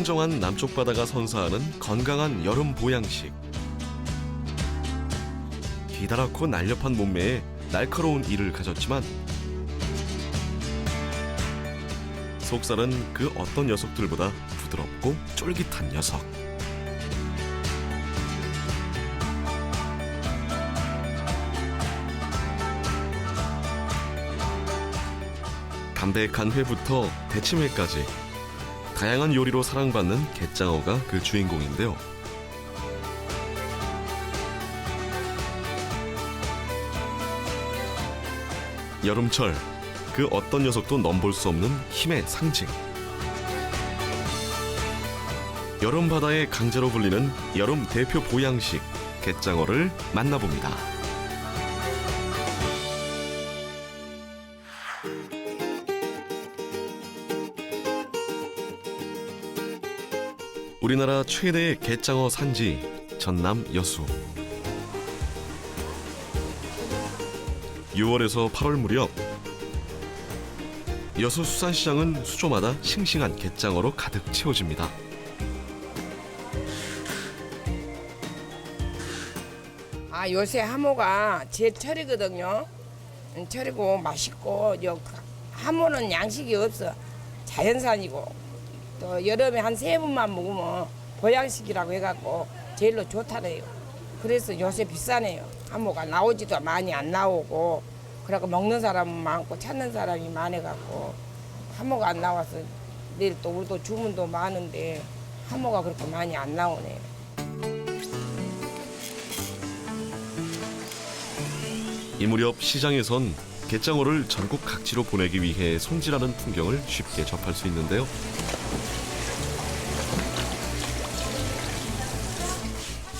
청정한 남쪽 바다가 선사하는 건강한 여름 보양식. 기다랗고 날렵한 몸매에 날카로운 이를 가졌지만 속살은 그 어떤 녀석들보다 부드럽고 쫄깃한 녀석. 담백한 회부터 대치회까지 다양한 요리로 사랑받는 갯장어가 그 주인공인데요. 여름철 그 어떤 녀석도 넘볼 수 없는 힘의 상징. 여름 바다의 강자로 불리는 여름 대표 보양식 갯장어를 만나봅니다. 우리나라 최대의 갯장어 산지 전남 여수. 6월에서 8월 무렵 여수 수산시장은 수조마다 싱싱한 갯장어로 가득 채워집니다. 아 요새 하모가 제철이거든요. 음, 철이고 맛있고 요 하모는 양식이 없어 자연산이고 또 여름에 한 세 번만 먹으면 보양식이라고 해갖고 제일로 좋다래요. 그래서 요새 비싸네요. 하모가 나오지도 많이 안 나오고 그래갖고 먹는 사람은 많고 찾는 사람이 많아갖고 하모가 안 나와서 내일 또 우리도 주문도 많은데 하모가 그렇게 많이 안 나오네요. 이 무렵 시장에선 갯장어를 전국 각지로 보내기 위해 손질하는 풍경을 쉽게 접할 수 있는데요.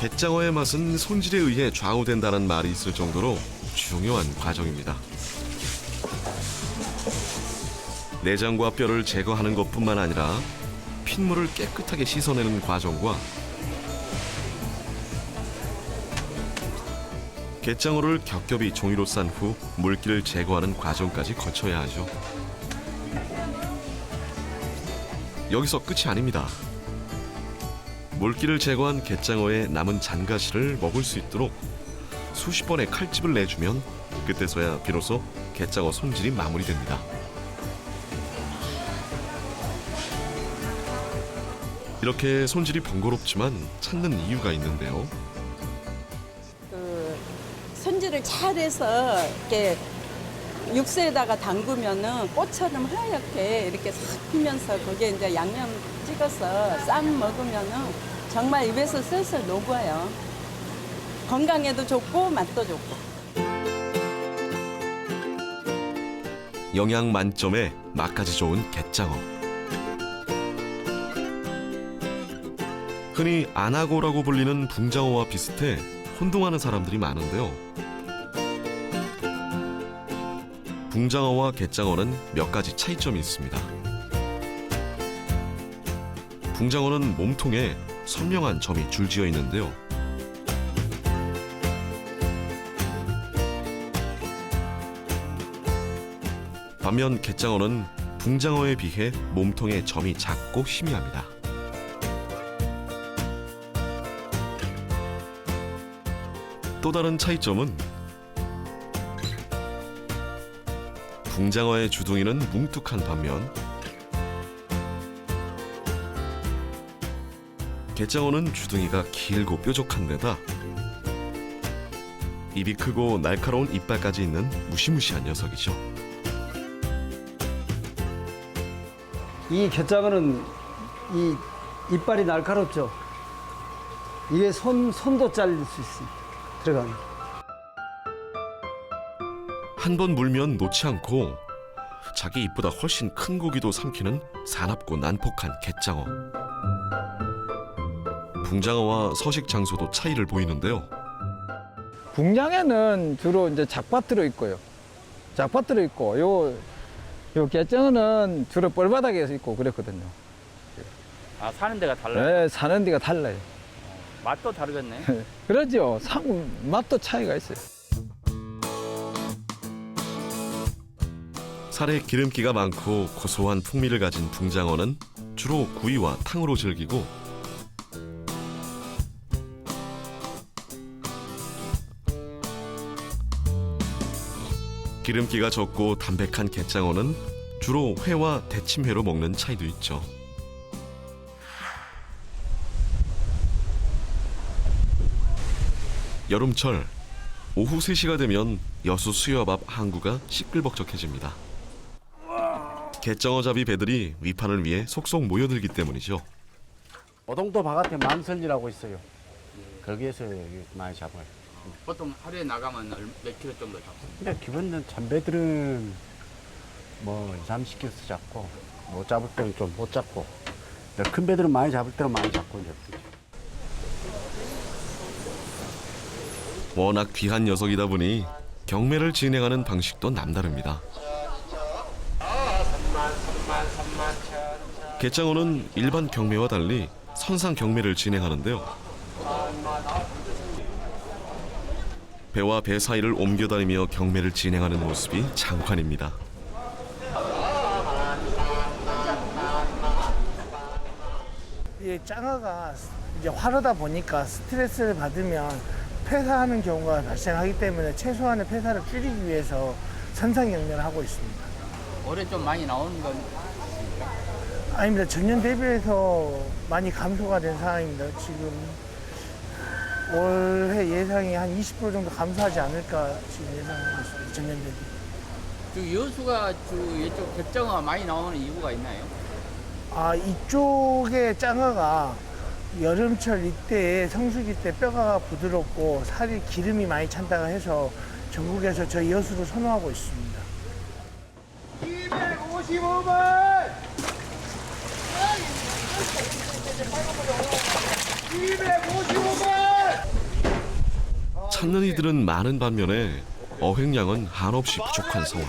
갯장어의 맛은 손질에 의해 좌우된다는 말이 있을 정도로 중요한 과정입니다. 내장과 뼈를 제거하는 것뿐만 아니라 핏물을 깨끗하게 씻어내는 과정과 갯장어를 겹겹이 종이로 싼 후 물기를 제거하는 과정까지 거쳐야 하죠. 여기서 끝이 아닙니다. 물기를 제거한 갯장어의 남은 잔가시를 먹을 수 있도록 수십 번의 칼집을 내주면 그때서야 비로소 갯장어 손질이 마무리됩니다. 이렇게 손질이 번거롭지만 찾는 이유가 있는데요. 그 손질을 잘해서 이렇게 육수에다가 담그면은 꽃처럼 하얗게 이렇게 싹 피면서 거기에 이제 양념 찍어서 쌈 먹으면은 정말 입에서 슬슬 녹아요. 건강에도 좋고 맛도 좋고. 영양 만점에 맛까지 좋은 갯장어. 흔히 안하고라고 불리는 붕장어와 비슷해 혼동하는 사람들이 많은데요. 붕장어와 갯장어는 몇 가지 차이점이 있습니다. 붕장어는 몸통에 선명한 점이 줄지어 있는데요. 반면 갯장어는 붕장어에 비해 몸통의 점이 작고 희미합니다. 또 다른 차이점은 붕장어의 주둥이는 뭉툭한 반면 갯장어는 주둥이가 길고 뾰족한 데다 입이 크고 날카로운 이빨까지 있는 무시무시한 녀석이죠. 이 갯장어는 이 이빨이 날카롭죠. 이게 손 손도 잘릴 수 있습니다. 들어가면. 한 번 물면 놓지 않고 자기 입보다 훨씬 큰 고기도 삼키는 사납고 난폭한 갯장어. 붕장어와 서식 장소도 차이를 보이는데요. 궁장에는 주로 이제 작밭들어 있고요. 작밭들어 있고 요, 요 개정어는 주로 뻘바닥에서 있고 그랬거든요. 아 사는 데가 달라요? 네, 사는 데가 달라요. 맛도 다르겠네. 그러죠. 상, 맛도 차이가 있어요. 살에 기름기가 많고 고소한 풍미를 가진 붕장어는 주로 구이와 탕으로 즐기고 기름기가 적고 담백한 갯장어는 주로 회와 대침회로 먹는 차이도 있죠. 여름철 오후 3시가 되면 여수 수협 앞 항구가 시끌벅적해집니다. 갯장어잡이 배들이 위판을 위해 속속 모여들기 때문이죠. 오동도 바깥에 만설리라고 있어요. 거기에서 여기 많이 잡아요. 보통 하루에 나가면 얼- 몇 킬로 정도 잡고. 근데 기본은 참배들은 뭐 2, 30kg씩 잡고 못 잡을 때는 좀 못 잡고 근데 큰 배들은 많이 잡을 때는 많이 잡고 이제 그러죠. 워낙 귀한 녀석이다 보니 경매를 진행하는 방식도 남다릅니다. 갯장어는 일반 경매와 달리 선상 경매를 진행하는데요. 배와 배 사이를 옮겨다니며 경매를 진행하는 모습이 장관입니다. 이 짱어가 이제 화르다 보니까 스트레스를 받으면 폐사하는 경우가 발생하기 때문에 최소한의 폐사를 줄이기 위해서 선상 경매를 하고 있습니다. 올해 좀 많이 나오는 건 아닙니다. 전년 대비해서 많이 감소가 된 상황입니다. 지금 올해 예상이 한 20% 정도 감소하지 않을까 지금 예상하고 있습니다. 전년 대비. 그 여수가 주 이쪽 갯장어가 많이 나오는 이유가 있나요? 아 이쪽의 짱어가 여름철 이때에 성수기 때 뼈가 부드럽고 살이 기름이 많이 찬다고 해서 전국에서 저희 여수를 선호하고 있습니다. 찾는 이들은 많은 반면에 어획량은 한없이 부족한 상황.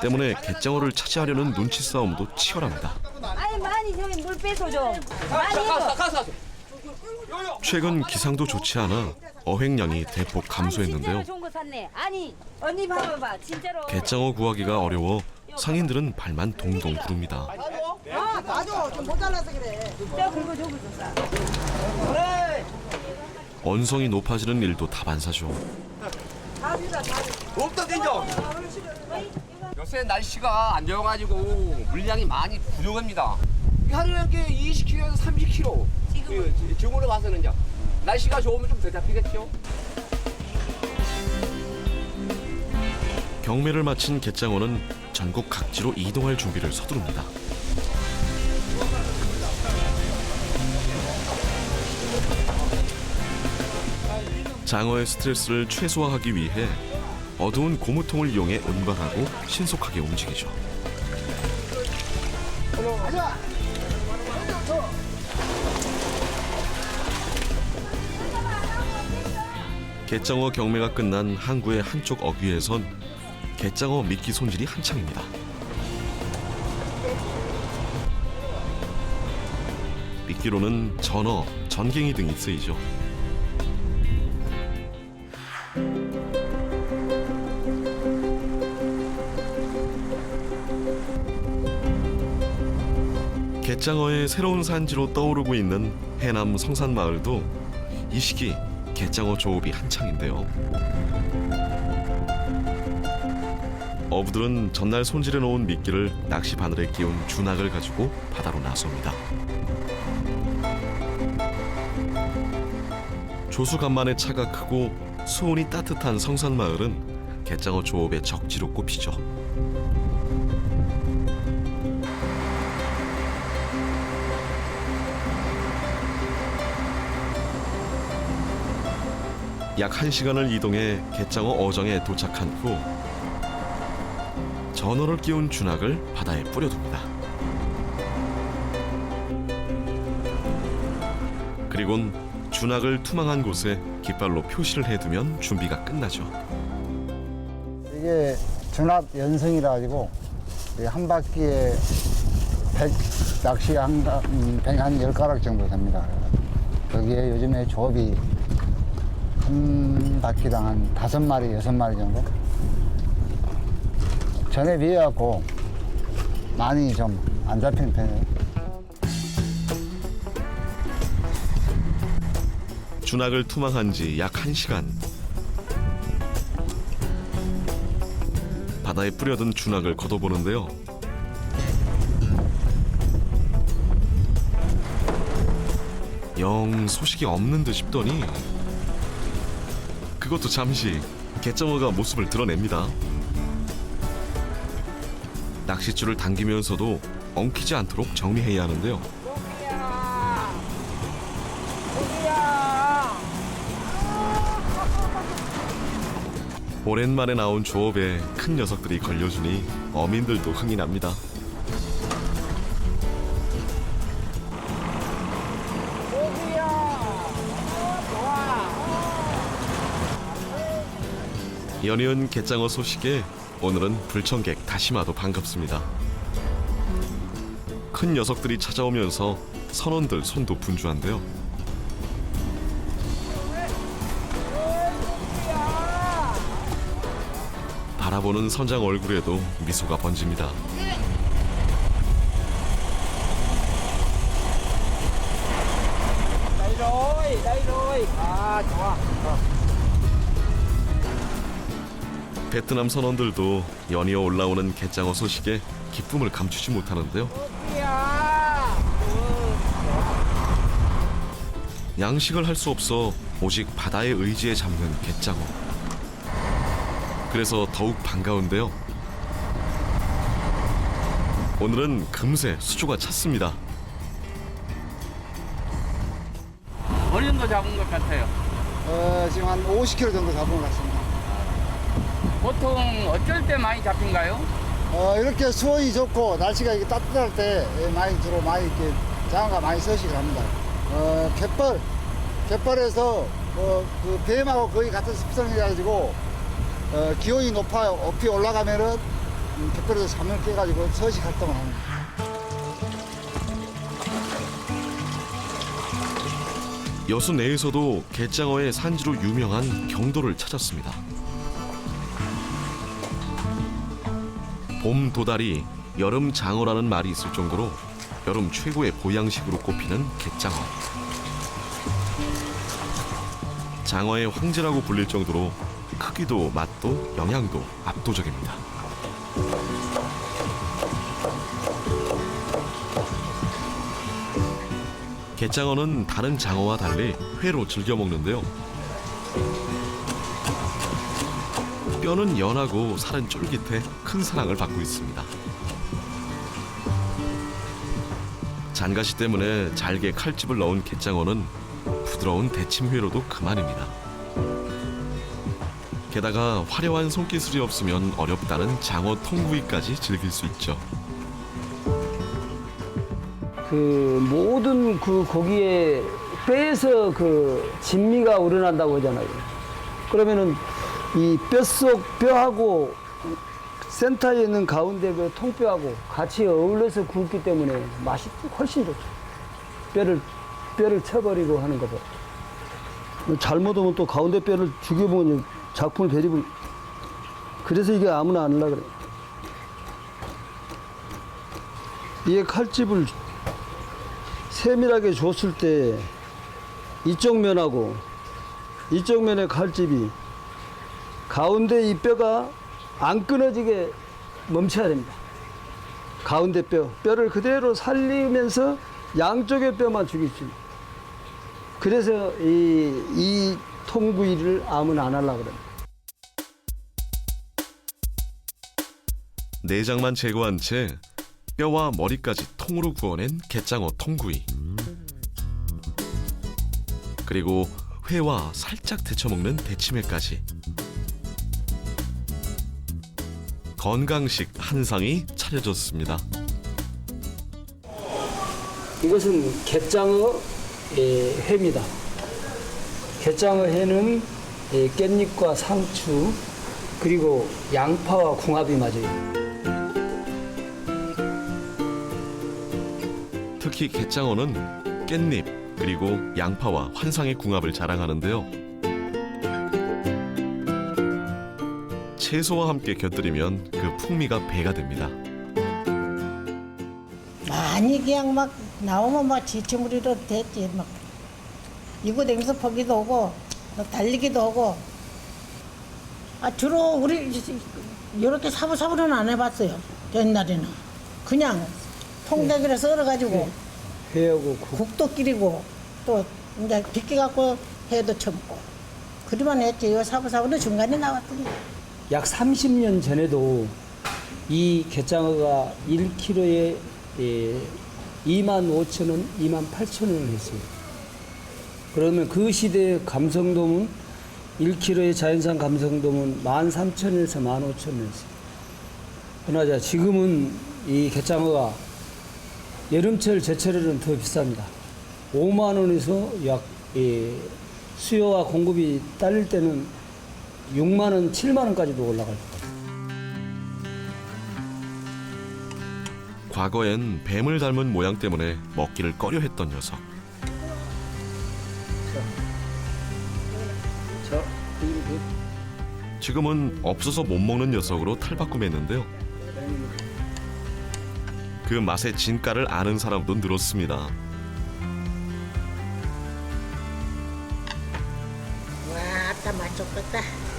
때문에 갯장어를 차지하려는 눈치 싸움도 치열합니다. 아니 많이 저기 물 빼서 좀 많이 해줘. 최근 기상도 좋지 않아 어획량이 대폭 감소했는데요. 진짜로 좋은 거 샀네. 아니 언니 봐봐봐 진짜로. 갯장어 구하기가 어려워 상인들은 발만 동동 구릅니다. 아 맞아 좀 모자라서 그래. 저 그리고 저기 줬어. 언성이 높아지는 일도 다반사죠. 요새 날씨가 안 좋아가지고 물량이 많이 부족합니다. 하루에 20kg에서 30kg. 지금 중으로 가서는 이제 날씨가 좋으면 좀 더 잡히겠죠. 경매를 마친 갯장어는 전국 각지로 이동할 준비를 서두릅니다. 장어의 스트레스를 최소화하기 위해 어두운 고무통을 이용해 운반하고 신속하게 움직이죠. 갯장어 경매가 끝난 항구의 한쪽 어귀에선 갯장어 미끼 손질이 한창입니다. 미끼로는 전어, 전갱이 등이 쓰이죠. 갯장어의 새로운 산지로 떠오르고 있는 해남 성산마을도 이 시기 갯장어 조업이 한창인데요. 어부들은 전날 손질해 놓은 미끼를 낚시 바늘에 끼운 주낙을 가지고 바다로 나섭니다. 조수 간만의 차가 크고 수온이 따뜻한 성산마을은 갯장어 조업의 적지로 꼽히죠. 약 1시간을 이동해 갯장어 어정에 도착한 후 전어를 끼운 주낙을 바다에 뿌려둡니다. 그리곤 주낙을 투망한 곳에 깃발로 표시를 해두면 준비가 끝나죠. 이게 전압 연성이라 가지고 이한 바퀴에 100 낚시 한, 가- 음, 100 한 10가락 정도 됩니다. 거기에 요즘에 조업이 한 바퀴당 한 다섯 마리, 여섯 마리 정도? 전에 비해 갖고 많이 좀 안 잡히는 편이에요. 준학을 투망한 지 약 한시간 바다에 뿌려든 준학을 걷어보는데요. 영 소식이 없는 듯 싶더니 그것도 잠시 개정어가 모습을 드러냅니다. 낚싯줄을 당기면서도 엉키지 않도록 정리해야 하는데요. 오랜만에 나온 조업에 큰 녀석들이 걸려주니 어민들도 흥이 납니다. 연이은 갯장어 소식에 오늘은 불청객 다시마도 반갑습니다. 큰 녀석들이 찾아오면서 선원들 손도 분주한데요. 바라보는 선장 얼굴에도 미소가 번집니다. 베트남 선원들도 연이어 올라오는 갯장어 소식에 기쁨을 감추지 못하는데요. 양식을 할 수 없어 오직 바다의 의지에 잡는 갯장어. 그래서 더욱 반가운데요. 오늘은 금세 수조가 찼습니다. 어느 정도 잡은 것 같아요. 어, 지금 한 50kg 정도 잡은 것 같습니다. 보통 어쩔 때 많이 잡힌가요? 어, 이렇게 수온이 좋고 날씨가 이렇게 따뜻할 때 예, 많이 주로 많이 이렇게 장어가 많이 서식을 합니다. 어, 갯벌, 갯벌에서 어, 그 뱀하고 거의 같은 습성이가지고 어, 기온이 높아 높이 올라가면은 음, 갯벌에서 잠을 깨가지고 서식 활동을 합니다. 여수 내에서도 갯장어의 산지로 유명한 경도를 찾았습니다. 봄 도다리, 여름 장어라는 말이 있을 정도로 여름 최고의 보양식으로 꼽히는 갯장어. 장어의 황제라고 불릴 정도로 크기도 맛도 영양도 압도적입니다. 갯장어는 다른 장어와 달리 회로 즐겨 먹는데요. 뼈는 연하고 살은 쫄깃해 큰 사랑을 받고 있습니다. 잔가시 때문에 잘게 칼집을 넣은 갯장어는 부드러운 데침회로도 그만입니다. 게다가 화려한 손기술이 없으면 어렵다는 장어 통구이까지 즐길 수 있죠. 그 모든 그 고기에 뼈에서 그 진미가 우러난다고 하잖아요. 그러면은 이 뼛속 뼈하고 센터에 있는 가운데 그 통뼈하고 같이 어울려서 굽기 때문에 맛이 훨씬 좋죠. 뼈를 뼈를 쳐버리고 하는 것보다. 잘못하면 또 가운데 뼈를 죽여보면 작품을 배립을 그래서 이게 아무나 안 하려 그래. 이게 칼집을 세밀하게 줬을 때 이쪽 면하고 이쪽 면의 칼집이 가운데 이 뼈가 안 끊어지게 멈춰야 됩니다. 가운데 뼈, 뼈를 그대로 살리면서 양쪽의 뼈만 죽이지. 그래서 이, 이 통구이를 아무나 안 하려고 그래요. 내장만 제거한 채 뼈와 머리까지 통으로 구워낸 갯장어 통구이. 그리고 회와 살짝 데쳐 먹는 데치매까지. 건강식 한 상이 차려졌습니다. 이것은 갯장어 예, 회입니다. 갯장어 회는 예, 깻잎과 상추 그리고 양파와 궁합이 맞아요. 특히 갯장어는 깻잎 그리고 양파와 환상의 궁합을 자랑하는데요. 채소와 함께 곁들이면 그 풍미가 배가 됩니다. 많이 그냥 막 나오면 막 지체물이로 됐지. 막 이거 댕서 포기도 오고 또 달리기도 하고. 아 주로 우리 이렇게 사부사부는 안 해봤어요. 옛날에는. 그냥 통대기를 썰어가지고 회하고 국. 국도 끼리고 또 이제 빗기 갖고 해도 쳐먹고. 그리만 했지. 요 사부사부는 중간에 나왔더니 약 30년 전에도 이 갯장어가 1kg에 예, 2만 5천 원, 2만 8천 원을 했어요. 그러면 그 시대 감성돔은 1kg의 자연산 감성돔은 1만 3천 원에서 1만 5천 원이었어요. 그나저나 지금은 이 갯장어가 여름철, 제철에는 더 비쌉니다. 5만 원에서 약 예, 수요와 공급이 딸릴 때는 6만 원, 7만 원까지도 올라갈 거예요. 과거엔 뱀을 닮은 모양 때문에 먹기를 꺼려했던 녀석. 자, 지금은 없어서 못 먹는 녀석으로 탈바꿈했는데요. 그 맛의 진가를 아는 사람도 늘었습니다. 와, 아따 맛 좋겠다.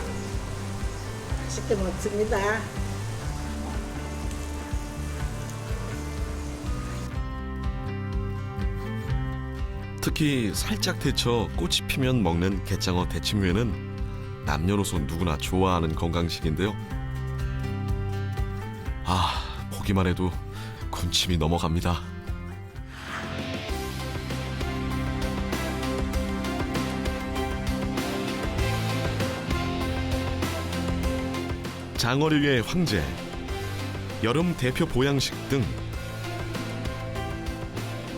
맛있게 먹습니다. 특히 살짝 데쳐 꽃이 피면 먹는 갯장어 대침회는 남녀노소 누구나 좋아하는 건강식인데요. 아, 보기만 해도 군침이 넘어갑니다. 장어류의 황제, 여름 대표 보양식 등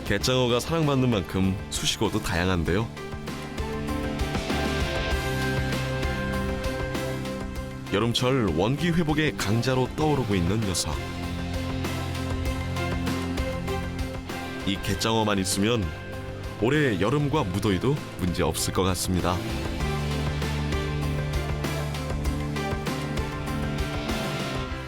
갯장어가 사랑받는 만큼 수식어도 다양한데요. 여름철 원기 회복의 강자로 떠오르고 있는 녀석. 이 갯장어만 있으면 올해 여름과 무더위도 문제 없을 것 같습니다.